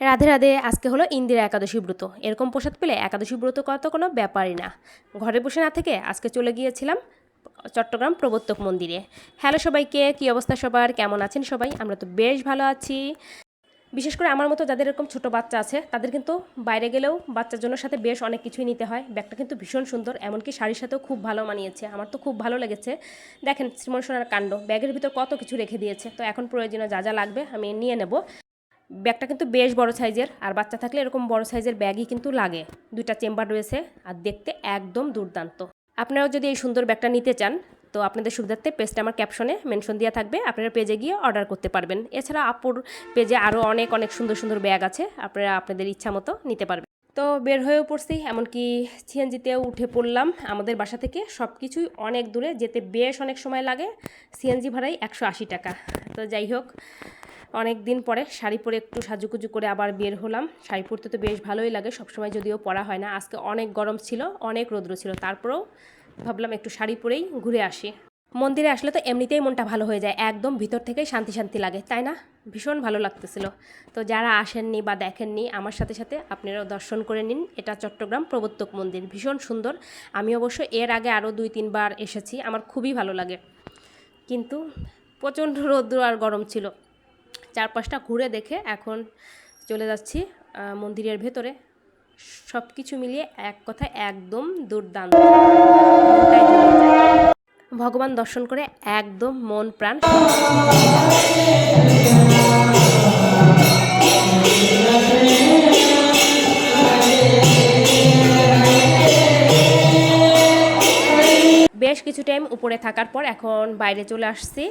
রাধে রাধে, আজকে হলো ইন্দিরা একাদশী ব্রত। এরকম প্রসাদ পেলে একাদশী ব্রত করা তো কোনো ব্যাপারই না। ঘরে বসে না থেকে আজকে চলে গিয়েছিলাম চট্টগ্রাম প্রবর্তক মন্দিরে। হ্যালো সবাইকে, কী অবস্থা সবার? কেমন আছেন সবাই? আমরা তো বেশ ভালো আছি। বিশেষ করে আমার মতো যাদের এরকম ছোট বাচ্চা আছে, তাদের কিন্তু বাইরে গেলেও বাচ্চার জন্য সাথে বেশ অনেক কিছুই নিতে হয়। ব্যাগটা কিন্তু ভীষণ সুন্দর, এমনকি শাড়ির সাথেও খুব ভালো মানিয়েছে। আমার তো খুব ভালো লেগেছে। দেখেন, শ্রীমন সোনার কাণ্ড, ব্যাগের ভিতর কত কিছু রেখে দিয়েছে। তো এখন প্রয়োজনীয় যা যা লাগবে আমি নিয়ে নেব। ব্যাগটা কিন্তু বেশ বড় সাইজের, আর বাচ্চা থাকলে এরকম বড় সাইজের ব্যাগই কিন্তু লাগে। দুইটা চেম্বার রয়েছে, আর দেখতে একদম দুর্দান্ত। আপনারাও যদি এই সুন্দর ব্যাগটা নিতে চান, তো আপনাদের সুবিধার্থে পেজটা আমার ক্যাপশনে মেনশন দেওয়া থাকবে, আপনারা পেজে গিয়ে অর্ডার করতে পারবেন। এছাড়া আপুর পেজে আরও অনেক অনেক সুন্দর সুন্দর ব্যাগ আছে, আপনারা আপনাদের ইচ্ছা মতো নিতে পারবেন। তো বের হয়েও পড়ছি, এমনকি সিএনজিতেও উঠে পড়লাম। আমাদের বাসা থেকে সব কিছুই অনেক দূরে, যেতে বেশ অনেক সময় লাগে। সিএনজি ভাড়াই একশো আশি টাকা। তো যাই হোক অনেক দিন পরে শাড়ি পরে একটু সাজুকুজু করে আবার বের হলাম। শাড়ি পরতে তো বেশ ভালোই লাগে, সবসময় যদিও পরা হয় না। আজকে অনেক গরম ছিল, অনেক রৌদ্র ছিল, তারপরেও ভাবলাম একটু শাড়ি পরেই ঘুরে আসি। মন্দিরে আসলে তো এমনিতেই মনটা ভালো হয়ে যায়, একদম ভিতর থেকেই শান্তি শান্তি লাগে, তাই না? ভীষণ ভালো লাগতেছিল। তো যারা আসেননি বা দেখেননি, আমার সাথে সাথে আপনারাও দর্শন করে নিন। এটা চট্টগ্রাম প্রবর্তক মন্দির, ভীষণ সুন্দর। আমি অবশ্য এর আগে আরও দুই, তিনবার এসেছি, আমার খুবই ভালো লাগে। কিন্তু প্রচণ্ড রৌদ্র আর গরম ছিল। চারপাশটা ঘুরে দেখে এখন চলে যাচ্ছি মন্দিরের ভেতরে। সব কিছু মিলিয়ে এক কথায় একদম দুর্দান্ত। ভগবান দর্শন করে একদম মন প্রাণ বেশ কিছু টাইম উপরে থাকার পর এখন বাইরে চলে আসছি।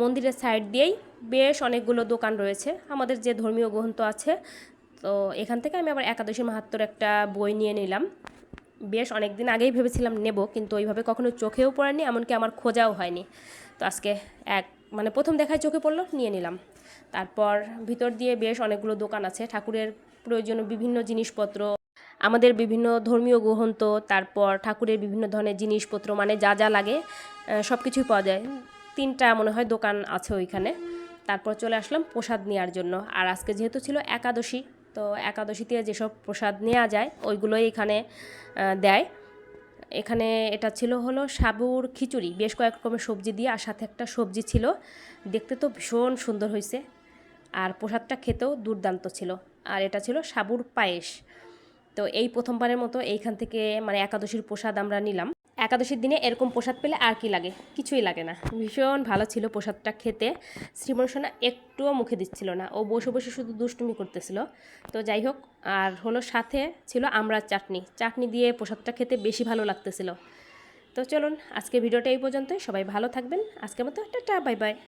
মন্দিরের সাইড দিয়েই বেশ অনেকগুলো দোকান রয়েছে। আমাদের যে ধর্মীয় গ্রন্থ আছে, তো এখান থেকে আমি আবার একাদশী মাহাত্মর একটা বই নিয়ে নিলাম। বেশ অনেক দিন আগেই ভেবেছিলাম নেব, কিন্তু ওইভাবে কখনো চোখেও পড়েনি, এমনকি আমার খোঁজাও হয়নি। তো আজকে এক মানে প্রথম দেখায় চোখে পড়ল, নিয়ে নিলাম। তারপর ভিতর দিয়ে বেশ অনেকগুলো দোকান আছে, ঠাকুরের প্রয়োজনীয় বিভিন্ন জিনিসপত্র, আমাদের বিভিন্ন ধর্মীয় গ্রন্থ, তারপর ঠাকুরের বিভিন্ন ধরনের জিনিসপত্র মানে যা যা লাগে সব কিছুই পাওয়া যায়। তিনটা মনে হয় দোকান আছে ওইখানে। তারপর চলে আসলাম প্রসাদ নেওয়ার জন্য। আর আজকে যেহেতু ছিল একাদশী, তো একাদশীতে যেসব প্রসাদ নেওয়া যায়, ওইগুলোই এখানে দেয়। এখানে এটা ছিল হলো সাবুর খিচুড়ি। বেশ কয়েক রকমের সবজি দিয়ে আর সাথে একটা সবজি ছিল। দেখতে তো ভীষণ সুন্দর হয়েছে। আর প্রসাদটা খেতেও দুর্দান্ত ছিল। আর এটা ছিল সাবুর পায়েস। তো এই প্রথমবারের মতো এইখান থেকে মানে একাদশীর প্রসাদ আমরা নিলাম। একাদশীর দিনে এরকম প্রসাদ পেলে আর কি লাগে? কিছুই লাগে না। ভীষণ ভালো ছিল প্রসাদটা খেতে। শ্রীমন সোনা একটুও মুখে দিচ্ছিল না। ও বসে বসে শুধু দুষ্টুমি করতেছিল। তো যাই হোক, আর হলো সাথে ছিল আমরা চাটনি। চাটনি দিয়ে প্রসাদটা খেতে বেশি ভালো লাগতেছিল। তো চলুন আজকে ভিডিওটা এই পর্যন্তই। সবাই ভালো থাকবেন। আজকের মতো টাটা, বাই বাই।